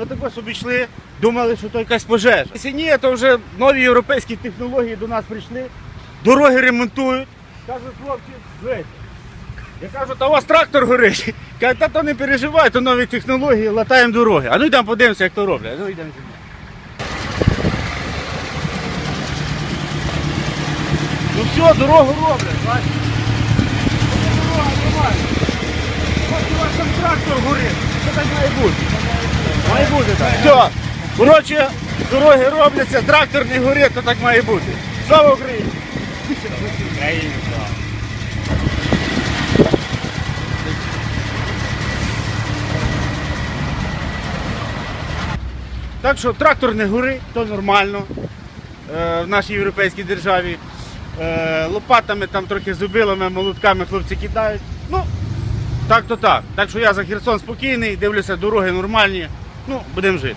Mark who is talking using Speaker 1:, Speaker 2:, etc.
Speaker 1: Ми також обійшли, думали, що то якась пожежа. Якщо ні, то вже нові європейські технології до нас прийшли, дороги ремонтують. Кажуть, хлопці, дивіться. Я кажу, та у вас трактор горить. Кажуть, та то не переживай, то нові технології, латаємо дороги. А ну йдемо подивимося, як то роблять. Ну йдемо зі. Ну все, дорогу роблять, бачите? Дорога нормальна. Ось у вас там трактор горить. Що так має бути? Має бути так. Все. Коротше, дороги робляться, трактор не горить, то так має бути. Слава Україні! Так що трактор не горить, то нормально е, в нашій європейській державі. Е, лопатами, там трохи зубилами, молотками хлопці кидають. Ну, так то так. Так що я за Херсон спокійний, дивлюся, дороги нормальні. Ну, будемо жити.